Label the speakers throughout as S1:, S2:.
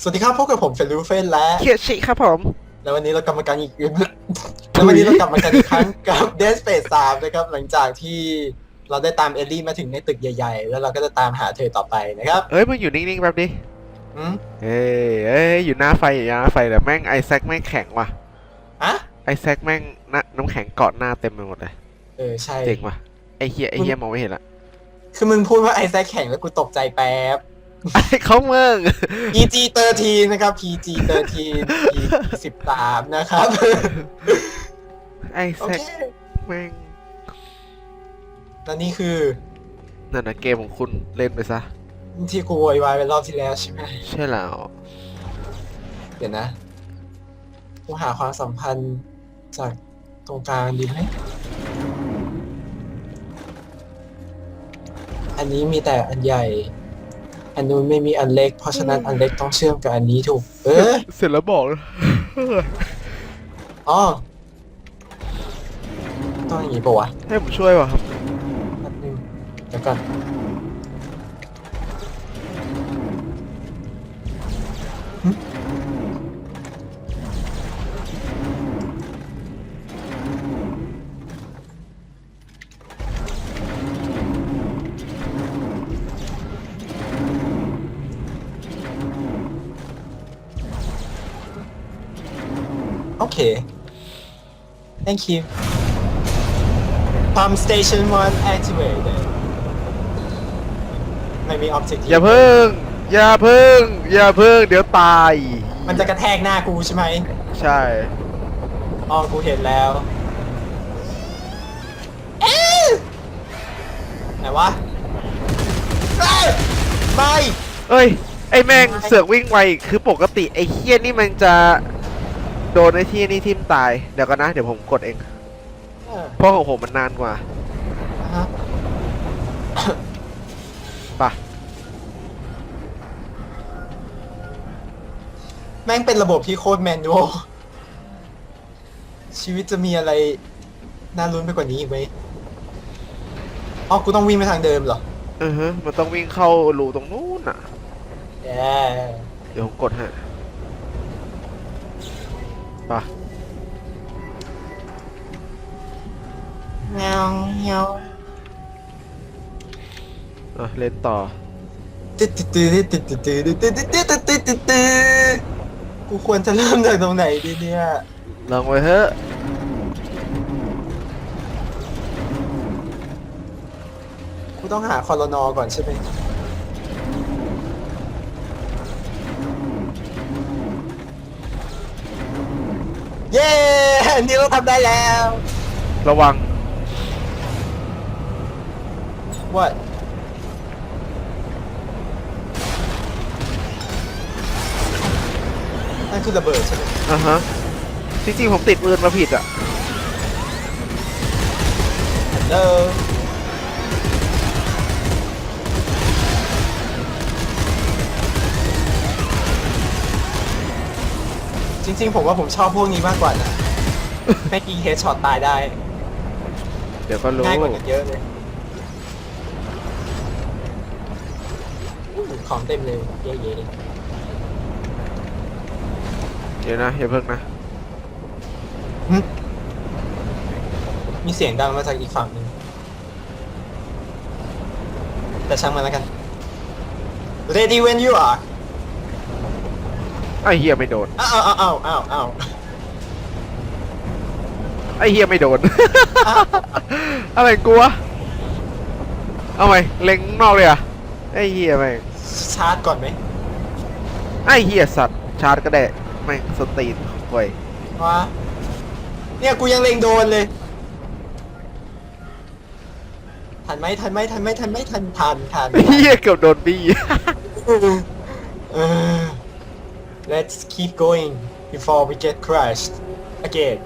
S1: สวัสดีครับพบกับผมเฟลูเฟนและ
S2: เคียชิครับผม
S1: แล้ววันนี้เรากลับมากันอีกแล้ววันนี้เรากลับมากันอีกครั้งกับ Dead Space 3นะครับ หลังจากที่เราได้ตามเอลลี่มาถึงในตึกใหญ่ๆ แล้วเราก็จะตามหาเธอต่อไปนะครับ
S2: เอ้ยมึงอยู่นิ่งๆแบบดิ
S1: อืม
S2: เอ้ยเอ้ยอยู่หน้าไฟอยู่หน้าไฟแต่แม่งไอแซคแม่งแข็งว่ะ
S1: อะ
S2: ไอแซคแม่งน้ำน้ำแข็งเกาะหน้าเต็มไปหมดเลย
S1: เออใช่
S2: เจ๋งว่ะไอเฮียไอเฮียมองไม่เห็นละ
S1: คือมึงพูดว่าไอแซคแข่งแล้วกูตกใจแป๊บ
S2: ไอเขาเมือง
S1: PG 13นะครับ PG 13 PG 13นะครับ
S2: ไอ
S1: โอ
S2: แซค
S1: เค
S2: แม่ง
S1: แล้วนี่คือ
S2: นั่นนะเกมของคุณเล่นไปซะ
S1: ที่กูโวยวายไปรอบที่แล้วใช่ไหม
S2: ใช่แล้ว
S1: เดี๋ยวนะกูหาความสัมพันธ์จากตรงกลางดีไหมอันนี้มีแต่อันใหญ่ อันนู้นไม่มีอันเล็ก เพราะฉะนั้นอันเล็กต้องเชื่อมกับอันนี้ถูก เออ
S2: เสร็จแล้วบอก
S1: อ๋อต้องอย่างนี้ปะวะ
S2: ให้ผมช่วยว่ะครับ
S1: แป๊บนึงเดี๋ยวก่อน โอเค thank you pump station one activated ไม่มี objective
S2: อย่าเพิ่ง อย่าเพิ่ง อย่าเพิ่ง เดี๋ยวตาย
S1: มันจะกระแทกหน้ากูใช่ไหม
S2: ใช่
S1: อ๋อกูเห็นแล้วเอ๊ะไหนวะเอ้ยไม่
S2: เอ้ย ไอแม่งเสือกวิ่งไวอีกคือปกติไอเฮี้ยนี่มันจะ โดนไอที่นี่ทิ่มตาย เดี๋ยวกันนะ เดี๋ยวผมกดเอง
S1: เออ
S2: เพราะของผมมันนานกว่า
S1: อ่าฮะ
S2: ป่ะ
S1: แม่งเป็นระบบที่โคตรแมนนวลชีวิตจะมีอะไร น่าลุ้นไปกว่านี้อีกไหมอ๋อกูต้องวิ่งไปทางเดิมเหรอ
S2: อือฮะมันต้องวิ่งเข้ารูตรงนู้นอะ
S1: แย่
S2: เดี๋ยวผมกดให้ ป่ะ
S1: เงาเงา
S2: อะเล่นต่อ
S1: ตึ๊ดตึ๊ดตึ๊ดตึ๊ดตึ๊ดตึ๊ดตึ๊ดตึ๊ดตึ๊ดตึ๊ดตึ๊ดตึ๊ดกูควรจะเริ่มจากตรงไหนดีเนี่ย
S2: ลองไว้เถอะ
S1: กูต้องหาคอรนอก่อนใช่ไหม เย้อั นนี้เราทำได้แล้ว
S2: ระวัง
S1: ว่านั่นคือระเบิดใช่ไหม
S2: อะฮะจริงๆผมติดปืนมาผิดอะ
S1: เออจริงๆ ผมว่าผมชอบพวกนี้มากกว่านะ ไม่กีเฮดช็อตตายได้
S2: เดี๋ยวก็รู้
S1: ง่ายกว่ากันเยอะเลยอู้ของเต็มเลยเย่
S2: เดี๋ยวนะอย่าเพิ่งนะ
S1: ๆหึมีเสียงดังมาจากอีกฝั่งหนึ่งแต่ช่างมันแล้วกัน Ready when you are
S2: ไอเฮียไม่โดน
S1: อ้าวอ้าวอ้าวอ้าวอ้าว
S2: ไอเฮียไม่โดน อะไรกลัวเอาไหมเล็งนอกเลยอะไอเฮียแม่ง
S1: ชาร์จก่อนไหม
S2: ไอเฮียสัตว์ชาร์จก็ได้แม่งสตรีนห่วย
S1: วะเนี่ยกูยังเล็งโดนเลย ทันไหมทันไหมทันไหมทันไหมทันทันทัน
S2: ไอเฮียเกือบโดนบี้
S1: เออ Let's keep going before we get crushed again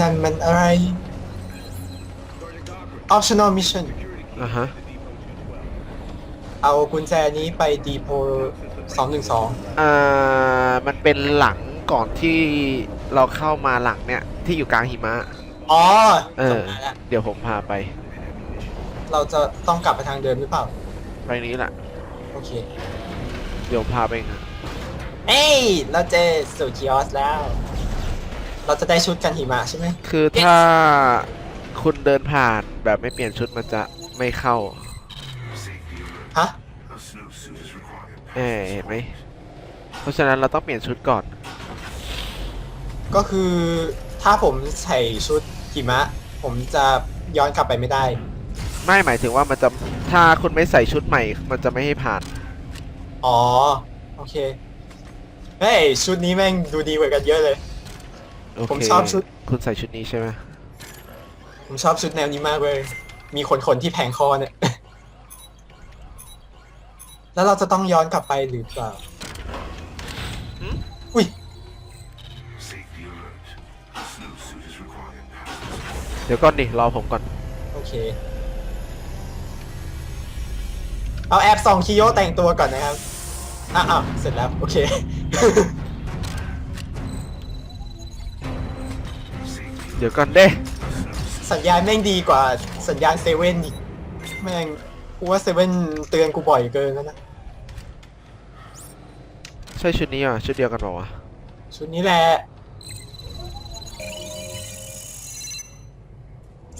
S1: นั่นมันอะไร optional mission
S2: อะฮะ
S1: เอากุญแจนี้ไปดีโพสองหนึ่งสอง
S2: อ่า มันเป็นหลังก่อนที่เราเข้ามาหลังเนี่ย ที่อยู่กลางหิมะ
S1: อ๋อ
S2: เออ
S1: จำได้ละ
S2: เดี๋ยวผมพาไป
S1: เราจะต้องกลับไปทางเดิมหรือเปล่า
S2: ไปนี้แหละ
S1: โอเค
S2: เดี๋ยวผมพาไปเองอะ
S1: เอ้ย เราเจอสู่คิออสแล้ว เราจะได้ชุดกันหิมะใช่ไหม
S2: คือถ้าคุณเดินผ่านแบบไม่เปลี่ยนชุดมันจะไม่เข้า
S1: ฮะ
S3: A snowsuit is required.
S2: เออเห็นไหม เพราะฉะนั้นเราต้องเปลี่ยนชุดก่อน
S1: ก็คือถ้าผมใส่ชุดหิมะ ผมจะย้อนกลับไปไม่ได้
S2: ไม่หมายถึงว่ามันจะถ้าคุณไม่ใส่ชุดใหม่ มันจะไม่ให้ผ่าน
S1: อ๋อ โอเค เฮ้ย ชุดนี้แม่งดูดีกว่ากันเยอะเลย
S2: โอเค
S1: ผมชอบชุด
S2: คุณใส่ชุดนี้ใช่ไหม
S1: ผมชอบชุดแนวนี้มากเลย มีขนขนๆที่แผงคอเนี่ย แล้วเราจะต้องย้อนกลับไปหรือเปล่า อุ้ย
S3: Safety alert. A snowsuit is required.
S2: เดี๋ยวก่อนดิรอผมก่อน
S1: โอเค เอาแอปส่องคิโยแต่งตัวก่อนนะครับอะอ้าวเสร็จแล้ว โอเค
S3: Safety
S2: เดี๋ยวก่อนเด้
S1: สัญญาณแม่งดีกว่าสัญญาณเซเว่นอีกแม่งกูว่าเซเว่นเตือนกูบ่อยเกินแล้วนะ
S2: ใช่ชุดนี้อะชุดเดียวกันเปล่าวะ
S1: ชุดนี้แหละ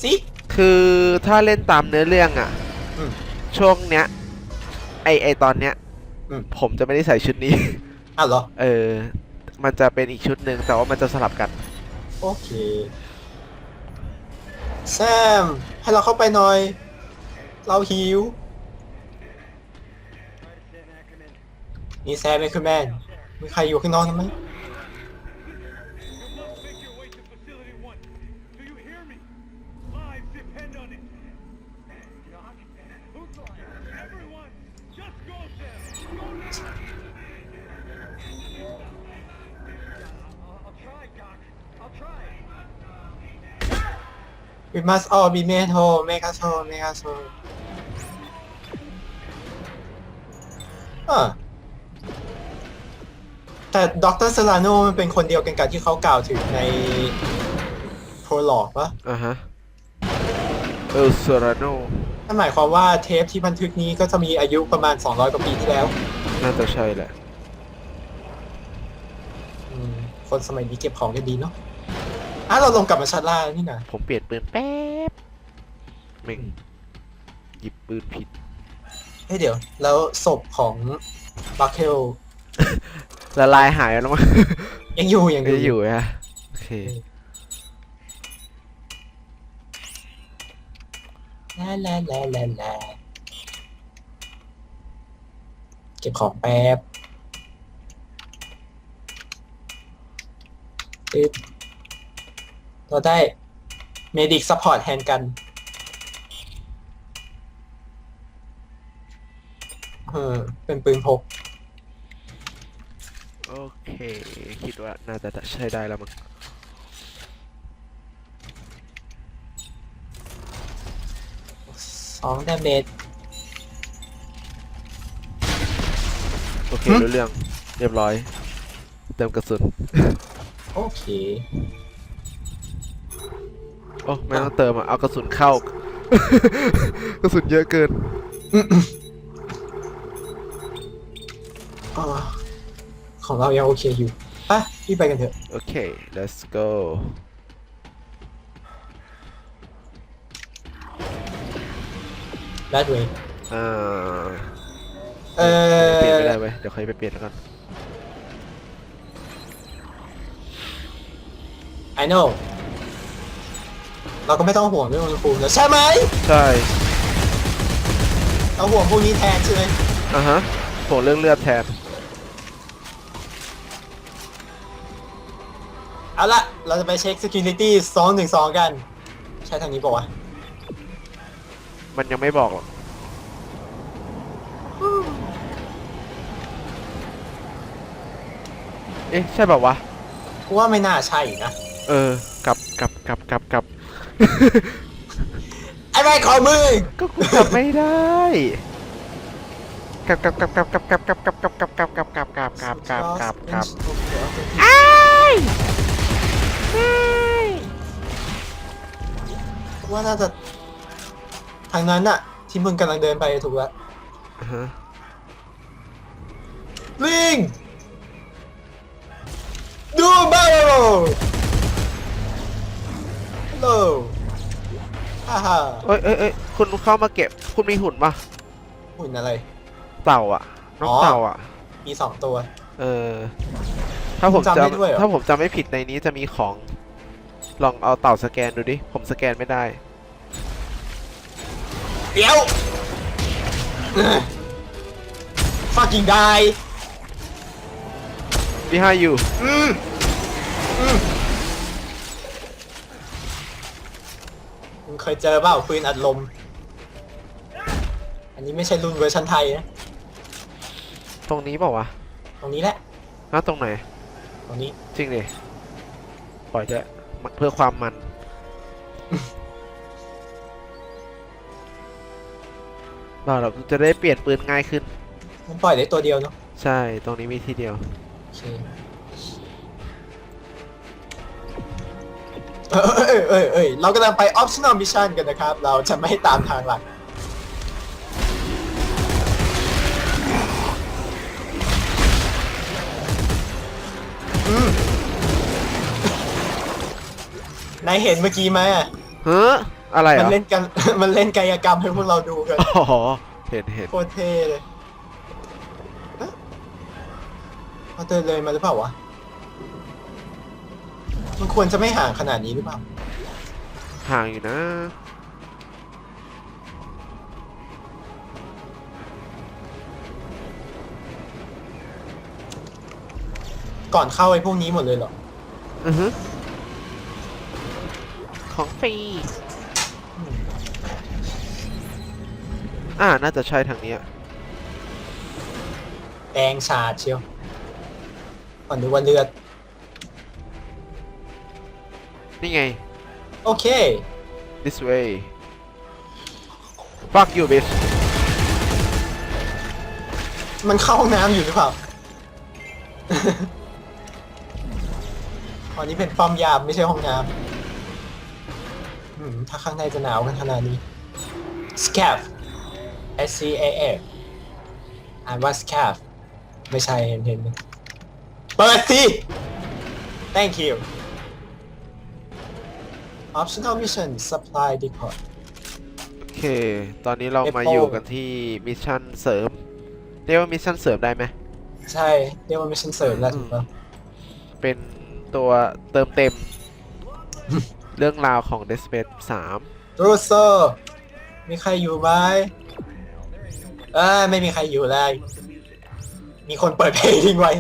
S1: สิ
S2: คือถ้าเล่นตามเนื้อเรื่องอะ
S1: อืม
S2: ช่วงเนี้ย ไอไอตอนเนี้ย
S1: อืม
S2: ผมจะไม่ได้ใส่ชุดนี้
S1: อ้าวเหรอ
S2: เออ มันจะเป็นอีกชุดหนึ่งแต่ว่ามันจะสลับกัน
S1: โอเค แซม ให้เราเข้าไปหน่อย เราหิว นี่แซมไม่คือแมนมีใครอยู่ข้างนอกนะไหม
S4: Make
S1: We must all be made whole make us whole make us whole อ่าแต่ดรเซลาโนมันเป็นคนเดียวกันกับที่เขากล่าวถึงในโพลอกปะ
S2: อะฮะ เอลซราโน
S1: นั่นหมายความว่าเทปที่บันทึกนี้ก็จะมีอายุประมาณ 200 กว่าปีที่แล้ว
S2: น่าจะใช่แหละ
S1: อืมคนสมัยนี้เก็บของกันดีเนาะ อะเราลงกลับมาชั้นล่างแล้วนี่นะ
S2: ผมเปลี่ยนปืนแป๊บเม่งหยิบปืนผิด
S1: เฮ้ยเดี๋ยว แล้วศพของบัคเคล
S2: ละลายหายแล้วมั้ง
S1: ยังอยู่ยัง
S2: ไม่ได้
S1: อ
S2: อยู่ยู่ฮะโอเค
S1: ลาลาลาลาลาเก็บของแป๊บปึ๊บ เราได้ Medic Support Hand กันเออเป็นปืนพก
S2: โอเค คิดว่าน่าจะใช้ได้แล้วมั้ง
S1: สองดาเมจ
S2: โอเค
S1: หึ
S2: รู้เรื่อง เรียบร้อย เติมกระสุน
S1: โอเค
S2: โอ้ไม่ต้องเติมอะเอากระสุนเข้า กระสุนเยอะเกิน
S1: อ่าของเรายังโอเคอยู่ไป่ะพี่ไปกันเถอะ
S2: โอเค let's go
S1: that way
S2: อ่า
S1: เอ
S2: เปลี่ยน
S1: อ
S2: ไม่ได้เว้ยเดี๋ยวค่อยไปเปลี่ยนแล้วกัน
S1: I know เราก็ไม่ต้องห่วงเรื่องอุณหภูมิแล้วใช่ไหม
S2: ใช่
S1: เราห่วงพวกนี้แทนใช่ไหม
S2: อะฮะผมเรื่องเลือดแทน
S1: เอาละเราจะไปเช็ค security 212กัน ใช่ทางนี้ป่าวะ
S2: มันยังไม่บอกหรอกเอ๊ะใช่แบบวะ
S1: กูว่าไม่น่าใช่นะ
S2: เออกลับกลับกลับกลับกลับ
S1: ไอ้แม่ขอมือ
S2: ก็กูกลับไม่ได้กลับกลับกลับกลับกลับกลับกลับกลับกลับกลับกลับกลับกลับกลับกลับกลับกลับ
S1: ว่าน่าจะทางนั้นอะที่มึงกำลังเดินไปถูกแล้ว
S2: อ่าฮะ
S1: วิ่งดูบ้าฮัล โหลฮ่าฮ่า
S2: เอ้ยเอ้ยเอ้ยคุณเข้ามาเก็บ คุณมีหุ่นปะ
S1: หุ่นอะไร
S2: เต่าอะ น้อง
S1: อ๋อ
S2: เต่าอะ
S1: มีสองตัว
S2: เออ ถ้าผม
S1: จำได้ด้วยเหรอ
S2: จำถ้าผมจำไม่ผิดในนี้จะมีของ ลองเอาเต่าสแกนดูดิ ผมสแกนไม่ได้
S1: เดี๋ยว fucking die
S2: behind you
S1: อืมอืม มึงเคยเจอเปล่าปืนอัดลม อันนี้ไม่ใช่รุ่นเวอร์ชันไทยนะ
S2: ตรงนี้เปล่าวะ
S1: ตรงนี้แหละ
S2: น่าตรงไหน
S1: ตรงนี้
S2: จริงดิปล่อยเถอะมันเพื่อความมัน เราเราจะได้เปลี่ยนปืนง่ายขึ้น
S1: มันปล่อยได้ตัวเดียวเนาะ
S2: ใช่ ตรงนี้มีที่เดียว
S1: โอเค เอยเอยเอยเอยเรากำลังไป optional mission กันนะครับ เราจะไม่ตามทางหลักอืมนายเห็นเมื่อกี้ไหมอะ
S2: เฮ้ออะไร
S1: มัน
S2: อะ
S1: เล่นกัน มันเล่นกายกรรมให้พวกเราดูกัน
S2: อ๋อเห็นเห็น
S1: โคตรเท่เลยเอ๊ะเราเดินเลยมาหรือเปล่าวะ มันควรจะไม่ห่างขนาดนี้หรือเปล่า
S2: ห่างอยู่นะ
S1: ก่อนเข้าไอ้พวกนี้หมดเลยเหรอ
S2: อือฮึของฟรี อ่า น่าจะใช่ทางเนี้ย
S1: แดงชาดเชียวก่อนดูว่าเลือด
S2: นี่ไง
S1: โอเค
S2: this way fuck you bitch
S1: มันเข้าห้องน้ำอยู่หรือเปล่า อันนี้เป็นป้อมยามไม่ใช่ห้องน้ำอืมถ้าข้างในจะหนาวกันขนาดนี้ scav S C A F อ่านว่า scav ไม่ใช่เห็นเห็นไหมเปิดสิ thank you optional mission supply depot
S2: โอเค ตอนนี้เรามา
S1: Apple
S2: อยู่กันที่มิชชั่นเสริม เรียกว่ามิชชั่นเสริมได้ไหม
S1: ใช่เรียกว่า mission เสริมแล้วถูกปะ
S2: เป็นตัวเติมเต็ม เรื่องราวของ Dead Space 3
S1: รูโซมีใครอยู่ไหมเออไม่มีใครอยู่เลยมีคนเปิดเพลงทิ้งไว้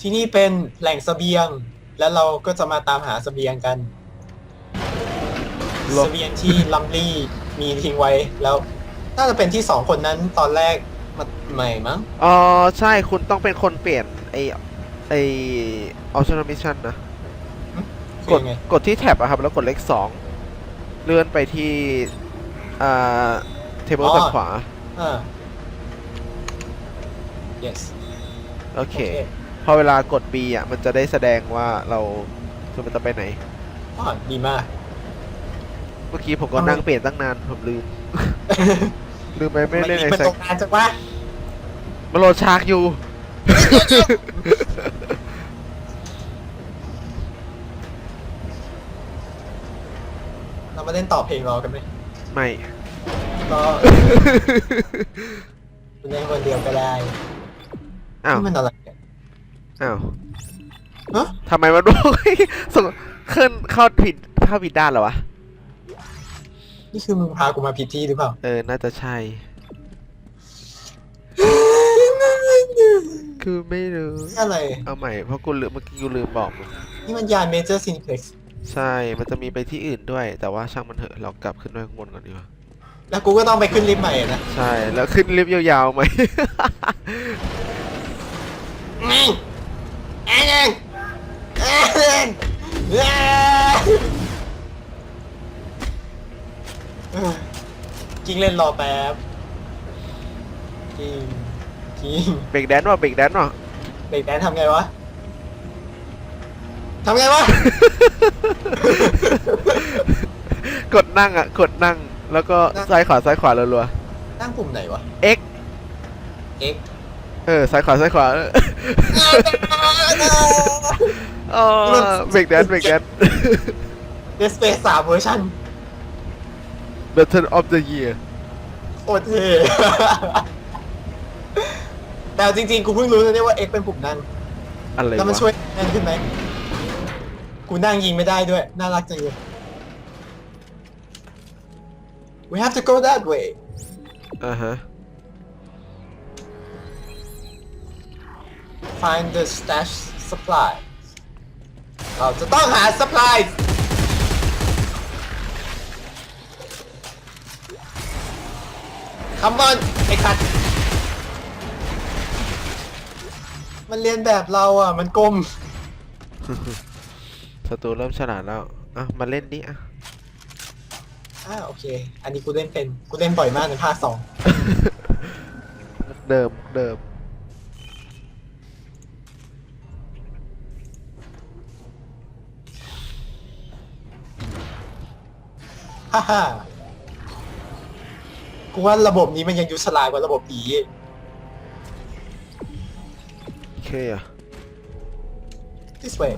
S1: ที่นี่เป็นแหล่งเสบียง แล้วเราก็จะมาตามหาเสบียงกัน
S2: ลบ
S1: เสบียงที่ลัมลี่มีทิ้งไว้แล้ว น่าจะเป็นที่สองคนนั้นตอนแรกมาใหม่มั้ง
S2: อ๋อใช่คุณต้องเป็นคนเปลี่ยนไอไอ optional mission นะ
S1: คื
S2: ก
S1: อ
S2: ด
S1: ยังไง
S2: กดที่แท็บอะครับ แล้วกดเลขสองเลื่อนไปที่อ่าเทเบิล
S1: อ๋อ
S2: ทางขวา
S1: อ่า yes
S2: โอ
S1: โอ
S2: เค
S1: เค
S2: พอเวลากด B อะ มันจะได้แสดงว่าเราจะมันจะไปไหน
S1: อ๋อดีมาก
S2: เมื่อกี้ผมก็
S1: ทำไม
S2: นั่งเปลี่ยนตั้งนาน ผมลืม ลืมไปไม่เล่นไอ
S1: มัน
S2: แซ
S1: ต
S2: ค
S1: กงานจังวะ
S2: มาโหลดชาร์กอยู่
S1: เรามาเล่นต่อเพลงรอกันไหม
S2: ไม่
S1: ก็เล่นคนเดียวก็ได้
S2: อ้าว
S1: นี่มันอะไรเนี่ย
S2: อ้าว
S1: ฮะ
S2: ทำไมมันส่งขึ้นเข้าผิดเข้าผิดด้านเหรอวะ
S1: นี่คือมึงพากูมาผิดที่หรือเปล่า
S2: เออ น่าจะใช่ คือไม่รู้
S1: อะไร
S2: เอาใหม่ เพราะกูลืมเมื่อกี้กูลืมบอกมึง
S1: นี่มันยานเมเจอร์ซินิเพล็กซ์
S2: ใช่ มันจะมีไปที่อื่นด้วย แต่ว่าช่างมันเถอะ เรากลับขึ้นไปข้างบนก่อนดีกว่า
S1: แล้วกูก็ต้องไปขึ้นลิฟต์ใหม่นะ
S2: ใช่ แล้วขึ้นลิฟต์ยาวๆไหม
S1: อื มแองแองแองเอ้ยเอ้ยกิ้งเล่นรอแป๊บกิ้งกิ้ง
S2: เบรกแดนซ์ว่ะเบรกแดนซ์ว่ะ
S1: เบรกแดนทำไงวะทำไงวะ
S2: กดนั่งอะ กดนั่ง แล้วก็
S1: นั่ง
S2: ซ้ายขวาซ้ายขวารัว
S1: ตั้งปุ่มไหนวะ
S2: ๆ X
S1: X
S2: เออซ้ายขวาซ้ายขวาเออเออเบรกแดนซ์เบรกแดนซ์
S1: เดสเปซสามเวอร์ชัน
S2: Battle of the Year
S1: โคตรเท่ แต่เอาจริงๆ กูเพิ่งรู้นะเนี่ยว่า X เป็นปุ่มนั่ง
S2: อะไร
S1: แล้วมัน
S2: วะ
S1: ช่วยนั่งขึ้นไหม กูนั่งยิงไม่ได้ด้วย น่ารักจังเลย We have to go that way
S2: อ่าฮะ
S1: find the stash supply เราจะต้องหา supply คำบอนไอ้คัดมันเรียนแบบเราอะ มันกลม
S2: ศัตรูเริ่มฉลาดแล้วอะมาเล่นดิอะ
S1: อ่าโอเค อันนี้กูเล่นเป็น กูเล่นบ่อยมากในภาคสอง
S2: เดิมเดิม
S1: ฮ่าฮ่ากูว่าระบบนี้มันยังยุสลายกว่าระบบผี
S2: โอเคอะ
S1: this way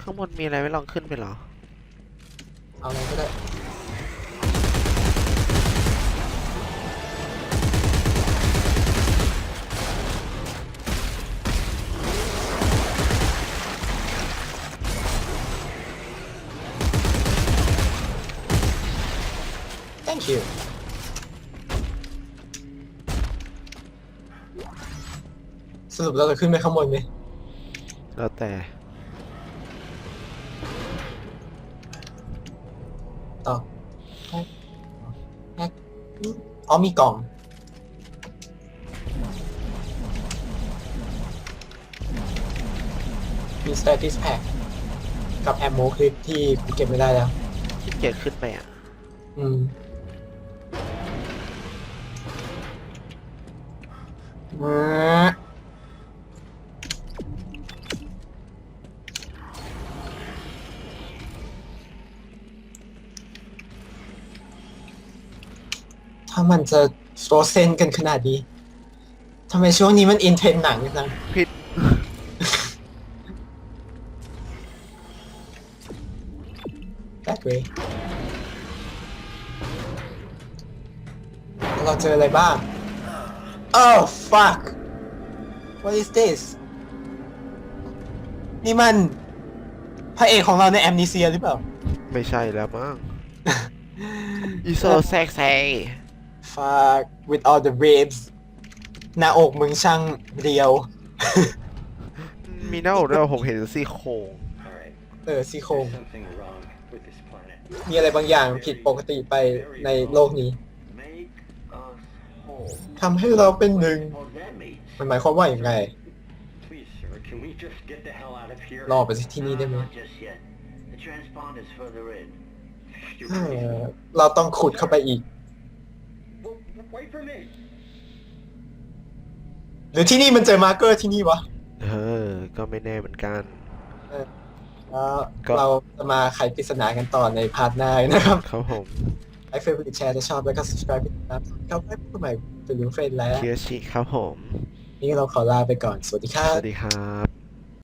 S2: ข้างบนมีอะไรไม่ลองขึ้นไปเหรอ
S1: เอาอะไรก็ได้ thank you สรุปเราจะขึ้นไปข้างบนไหม
S2: แล้วแต่
S1: ต่อแพ็คแพ็คอ๋อมีกล่อง มี status pack กับแอมโมคลิปที่กูเก็บไม่ได้แล้ว
S2: ที่เกียจขึ้นไปอะ
S1: อืม ถ้ามันจะโฟรเซนกันขนาดนี้ทำไมช่วงนี้มันอินเทรนด์หนังจัง
S2: ผิด
S1: that way เราเจออะไรบ้าง oh fuck what is this นี่มันพระเอกของเราในแอมนิเซียหรือเปล่า
S2: ไม่ใช่แล้วมั้ง อีโซแซกแซ
S1: fuck with all the ribs หน้าอกมึงช่างเรียว
S2: มีหน้าอกด้วยผมเห็นซี่โครง
S4: Alright,
S1: เออซี่โครง
S4: there's something wrong with this planet.
S1: มีอะไรบางอย่างผิดปกติไปในโลกนี้
S4: Make us whole.
S1: ทำให้เราเป็นหนึ่ง
S4: Well, that means,
S1: มันหมายความว่าอย่างไง
S4: please, sir, can we just get the hell out of here?
S1: รอไปที่นี่ได้ไหม
S5: Not just yet. The transponder's further in.
S4: You're
S1: เอ
S4: crazy.
S1: อเราต้องขุดเข้าไปอีก
S4: Well, wait for me.
S1: หรือที่นี่มันเจอมาร์เกอร์ที่นี่วะ
S2: เออ ก็ไม่แน่เหมือนกัน
S1: แล้ว
S2: ก็
S1: เราจะมาไขปริศนากันต่อในพาร์ทหน้านะครับ
S2: ครับผม
S1: ไลค์เฟรนด์แชร์ถ้าชอบแล้วก็ subscribe นะครับครับให้ผู้ใหม่เป็นรู้เฟรนด์แล้ว
S2: เคียชิครับผม
S1: นี่เราขอลาไปก่อน สวัสดีครั
S2: ส
S1: บ
S2: วัสดีครับ